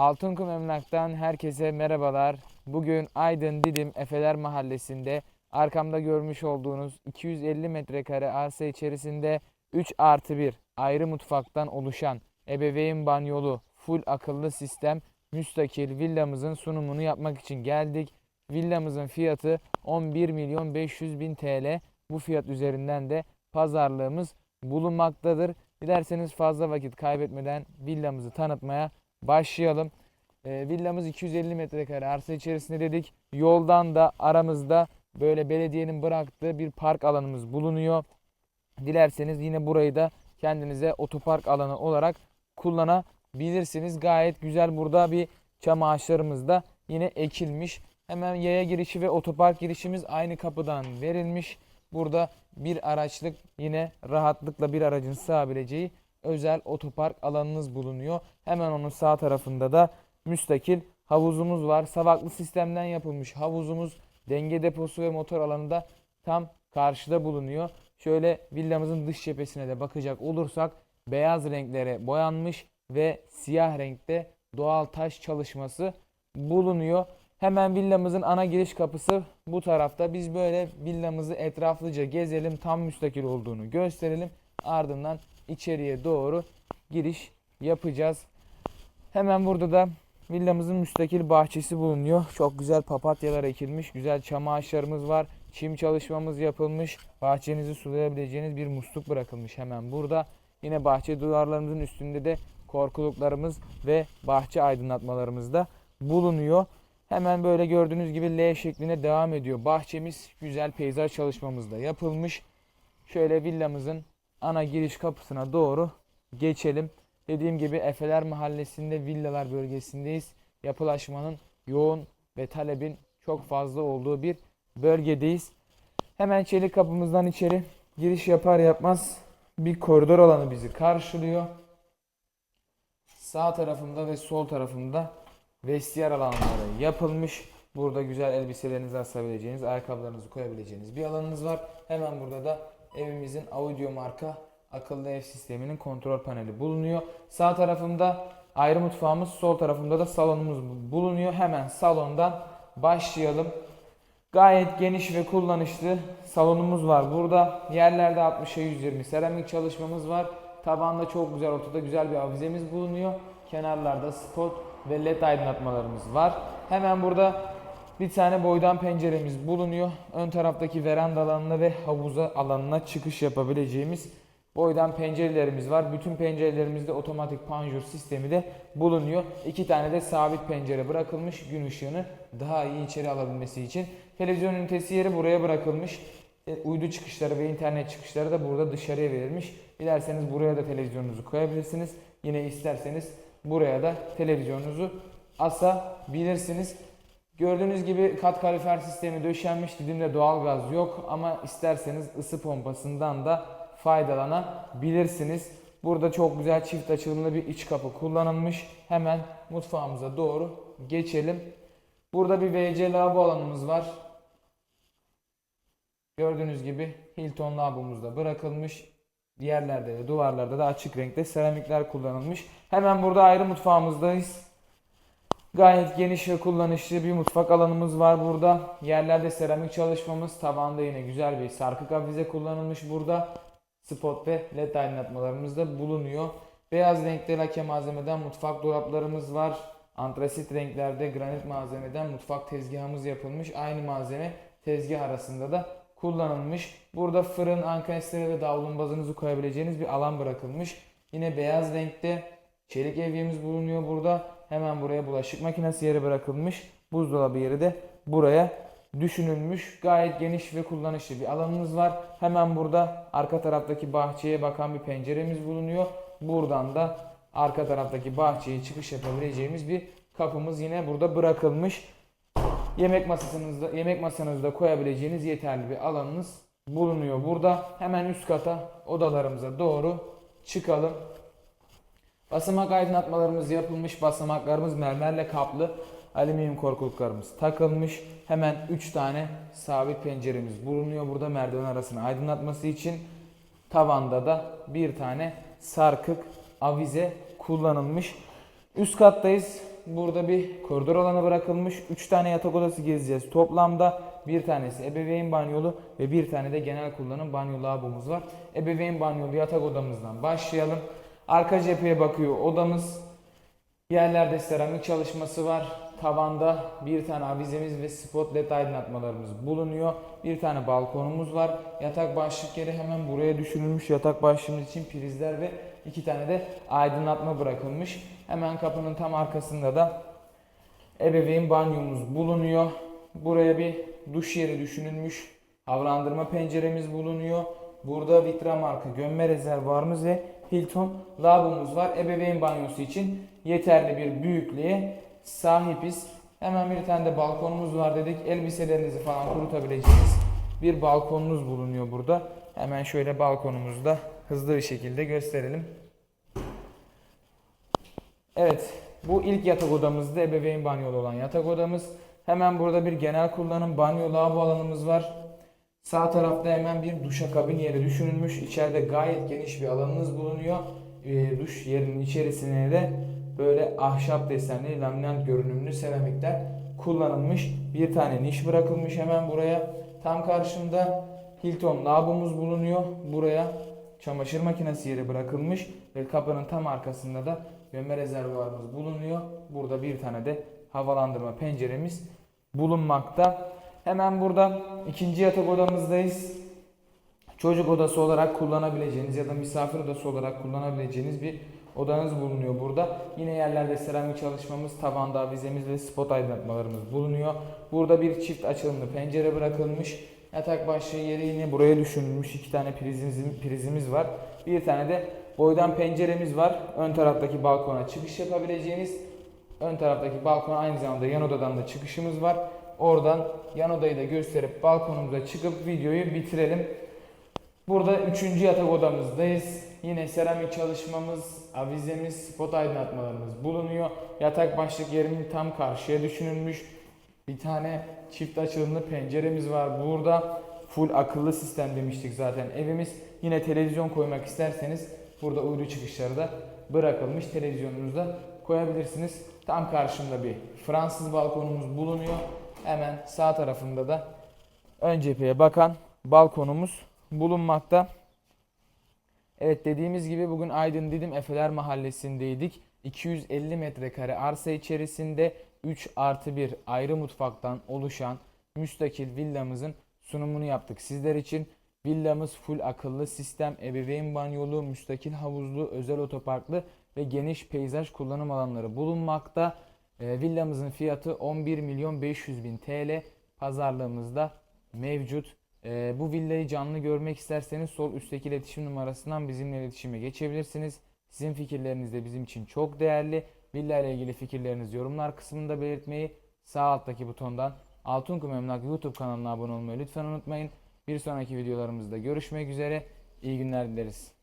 Altınkum Emlak'tan herkese merhabalar. Bugün Aydın Didim Efeler Mahallesi'nde arkamda görmüş olduğunuz 250 metrekare arsa içerisinde 3 artı 1 ayrı mutfaktan oluşan ebeveyn banyolu full akıllı sistem müstakil villamızın sunumunu yapmak için geldik. Villamızın fiyatı 11 milyon 500 bin TL. Bu fiyat üzerinden de pazarlığımız bulunmaktadır. Dilerseniz fazla vakit kaybetmeden villamızı tanıtmaya başlayalım. E, villamız 250 metrekare arsa içerisinde dedik. Yoldan da aramızda böyle belediyenin bıraktığı bir park alanımız bulunuyor. Dilerseniz yine burayı da kendinize otopark alanı olarak kullanabilirsiniz. Gayet güzel burada bir çam ağaçlarımız da yine ekilmiş. Hemen yaya girişi ve otopark girişimiz aynı kapıdan verilmiş. Burada bir araçlık yine rahatlıkla bir aracın sığabileceği özel otopark alanınız bulunuyor. Hemen onun sağ tarafında da müstakil havuzumuz var. Savaklı sistemden yapılmış havuzumuz denge deposu ve motor alanında tam karşıda bulunuyor. Şöyle villamızın dış cephesine de bakacak olursak beyaz renklere boyanmış ve siyah renkte doğal taş çalışması bulunuyor. Hemen villamızın ana giriş kapısı bu tarafta. Biz böyle villamızı etraflıca gezelim, tam müstakil olduğunu gösterelim. Ardından içeriye doğru giriş yapacağız. Hemen burada da villamızın müstakil bahçesi bulunuyor. Çok güzel papatyalar ekilmiş, güzel çam ağaçlarımız var. Çim çalışmamız yapılmış. Bahçenizi sulayabileceğiniz bir musluk bırakılmış hemen burada. Yine bahçe duvarlarımızın üstünde de korkuluklarımız ve bahçe aydınlatmalarımız da bulunuyor. Hemen böyle gördüğünüz gibi L şeklinde devam ediyor. Bahçemiz güzel peyzaj çalışmamız da yapılmış. Şöyle villamızın ana giriş kapısına doğru geçelim. Dediğim gibi Efeler Mahallesi'nde villalar bölgesindeyiz. Yapılaşmanın yoğun ve talebin çok fazla olduğu bir bölgedeyiz. Hemen çelik kapımızdan içeri giriş yapar yapmaz bir koridor alanı bizi karşılıyor. Sağ tarafında ve sol tarafında vestiyer alanları yapılmış. Burada güzel elbiselerinizi asabileceğiniz, ayakkabılarınızı koyabileceğiniz bir alanınız var. Hemen burada da evimizin audio marka akıllı ev sisteminin kontrol paneli bulunuyor. Sağ tarafında ayrı mutfağımız, sol tarafında da salonumuz bulunuyor. Hemen salondan başlayalım. Gayet geniş ve kullanışlı salonumuz var. Burada yerlerde 60'a 120 seramik çalışmamız var. Tabanda çok güzel, ortada güzel bir avizemiz bulunuyor. Kenarlarda spot ve led aydınlatmalarımız var. Hemen burada bir tane boydan penceremiz bulunuyor. Ön taraftaki veranda alanına ve havuza alanına çıkış yapabileceğimiz boydan pencerelerimiz var. Bütün pencerelerimizde otomatik panjur sistemi de bulunuyor. İki tane de sabit pencere bırakılmış gün ışığını daha iyi içeri alabilmesi için. Televizyon ünitesi yeri buraya bırakılmış. E, Uydu çıkışları ve internet çıkışları da burada dışarıya verilmiş. Dilerseniz buraya da televizyonunuzu koyabilirsiniz. Yine isterseniz buraya da televizyonunuzu asabilirsiniz. Gördüğünüz gibi kat kalorifer sistemi döşenmiş. Didimde doğalgaz yok ama isterseniz ısı pompasından da faydalanabilirsiniz. Burada çok güzel çift açılımlı bir iç kapı kullanılmış. Hemen mutfağımıza doğru geçelim. Burada bir WC lavabo alanımız var. Gördüğünüz gibi Hilton lavabomuz da bırakılmış. Diğerlerde de duvarlarda da açık renkte seramikler kullanılmış. Hemen burada ayrı mutfağımızdayız. Gayet geniş ve kullanışlı bir mutfak alanımız var burada. Yerlerde seramik çalışmamız, tabanda yine güzel bir sarkık avize kullanılmış burada. Spot ve led aydınlatmalarımız da bulunuyor. Beyaz renkte lake malzemeden mutfak dolaplarımız var. Antrasit renklerde granit malzemeden mutfak tezgahımız yapılmış. Aynı malzeme tezgah arasında da kullanılmış. Burada fırın, ankanesleri ve davlumbazınızı koyabileceğiniz bir alan bırakılmış. Yine beyaz renkte çelik evyemiz bulunuyor burada. Hemen buraya bulaşık makinesi yeri bırakılmış. Buzdolabı yeri de buraya düşünülmüş. Gayet geniş ve kullanışlı bir alanımız var. Hemen burada arka taraftaki bahçeye bakan bir penceremiz bulunuyor. Buradan da arka taraftaki bahçeye çıkış yapabileceğimiz bir kapımız yine burada bırakılmış. Yemek masasınızda yemek masanızda koyabileceğiniz yeterli bir alanınız bulunuyor burada. Hemen üst kata odalarımıza doğru çıkalım. Basamak aydınlatmalarımız yapılmış. Basamaklarımız mermerle kaplı. Alüminyum korkuluklarımız takılmış. Hemen 3 tane sabit penceremiz bulunuyor. Burada merdiven arasını aydınlatması için tavanda da bir tane sarkık avize kullanılmış. Üst kattayız. burada bir koridor alanı bırakılmış. 3 tane yatak odası gezeceğiz. Toplamda bir tanesi ebeveyn banyolu ve bir tane de genel kullanım banyo lavabomuz var. Ebeveyn banyolu yatak odamızdan başlayalım. Arka cepheye bakıyor odamız. Yerlerde seramik çalışması var. Tavanda bir tane avizemiz ve spot led aydınlatmalarımız bulunuyor. Bir tane balkonumuz var. Yatak başlık yeri hemen buraya düşürülmüş. Yatak başlığımız için prizler ve iki tane de aydınlatma bırakılmış. Hemen kapının tam arkasında da ebeveyn banyomuz bulunuyor. Buraya bir duş yeri düşünülmüş. Havalandırma penceremiz bulunuyor. Burada Vitra marka gömme rezervuarımız ve Hilton lavabomuz var. Ebeveyn banyosu için yeterli bir büyüklüğe sahibiz. Hemen bir tane de balkonumuz var dedik. Elbiselerinizi falan kurutabileceğiniz bir balkonumuz bulunuyor burada. Hemen şöyle balkonumuzu da hızlı bir şekilde gösterelim. Evet, bu ilk yatak odamızda ebeveyn banyolu olan yatak odamız. Hemen burada bir genel kullanım banyo lavabo alanımız var. Sağ tarafta hemen bir duşakabin yeri düşünülmüş. İçeride gayet geniş bir alanınız bulunuyor. Ee, duş yerinin içerisine de böyle ahşap desenli laminat görünümlü seramikler kullanılmış. Bir tane niş bırakılmış hemen buraya. Tam karşımda Hilton lavabomuz bulunuyor. Buraya çamaşır makinesi yeri bırakılmış ve kapının tam arkasında da gömme rezervuarımız bulunuyor. Burada bir tane de havalandırma penceremiz bulunmakta. Hemen burada ikinci yatak odamızdayız. Çocuk odası olarak kullanabileceğiniz ya da misafir odası olarak kullanabileceğiniz bir odanız bulunuyor burada. Yine yerlerde seramik çalışmamız, tavanda avizemiz ve spot aydınlatmalarımız bulunuyor. Burada bir çift açılımlı pencere bırakılmış. Yatak başlığı yeri yine buraya düşünülmüş. iki tane prizimiz, prizimiz var. Bir tane de boydan penceremiz var. Ön taraftaki balkona çıkış yapabileceğiniz. Ön taraftaki balkona aynı zamanda yan odadan da çıkışımız var. Oradan yan odayı da gösterip balkonumuza çıkıp videoyu bitirelim. Burada üçüncü yatak odamızdayız. Yine seramik çalışmamız, avizemiz, spot aydınlatmalarımız bulunuyor. Yatak başlık yerinin tam karşıya düşünülmüş. Bir tane çift açılımlı penceremiz var. Burada full akıllı sistem demiştik zaten evimiz. Yine televizyon koymak isterseniz burada uydu çıkışları da bırakılmış. Televizyonunuzu da koyabilirsiniz. Tam karşımda bir Fransız balkonumuz bulunuyor. Hemen sağ tarafında da ön cepheye bakan balkonumuz bulunmakta. Evet dediğimiz gibi bugün Aydın Didim Efeler Mahallesi'ndeydik. 250 metrekare arsa içerisinde 3 artı 1 ayrı mutfaktan oluşan müstakil villamızın sunumunu yaptık sizler için. Villamız full akıllı sistem, ebeveyn banyolu, müstakil havuzlu, özel otoparklı ve geniş peyzaj kullanım alanları bulunmakta. E, villamızın fiyatı 11 milyon 500 bin TL pazarlığımızda mevcut. E, bu villayı canlı görmek isterseniz sol üstteki iletişim numarasından bizimle iletişime geçebilirsiniz. Sizin fikirleriniz de bizim için çok değerli. Villa ile ilgili fikirlerinizi yorumlar kısmında belirtmeyi sağ alttaki butondan Altınkum Emlak YouTube kanalına abone olmayı lütfen unutmayın. Bir sonraki videolarımızda görüşmek üzere. İyi günler dileriz.